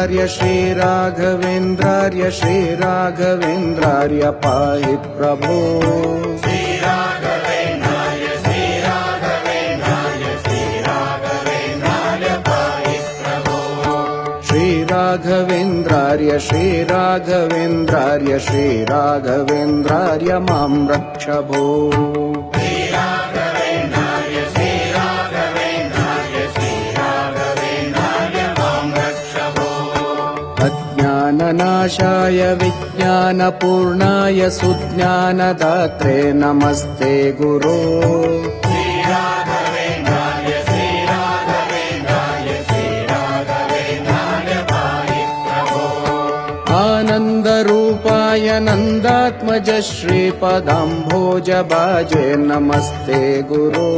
श्रीराघवेन्द्रार्य श्रीराघवेन्द्रार्य श्रीराघवेन्द्रार्य पाहि प्रभो। श्रीराघवेन्द्रार्य श्रीराघवेन्द्रार्य श्रीराघवेन्द्रार्य मां रक्ष भो अज्ञाननाशाय विज्ञानपूर्णाय सुज्ञानदात्रे नमस्ते गुरो। आनन्दरूपाय नन्दात्मज श्रीपदाम्भोजबाजे नमस्ते गुरो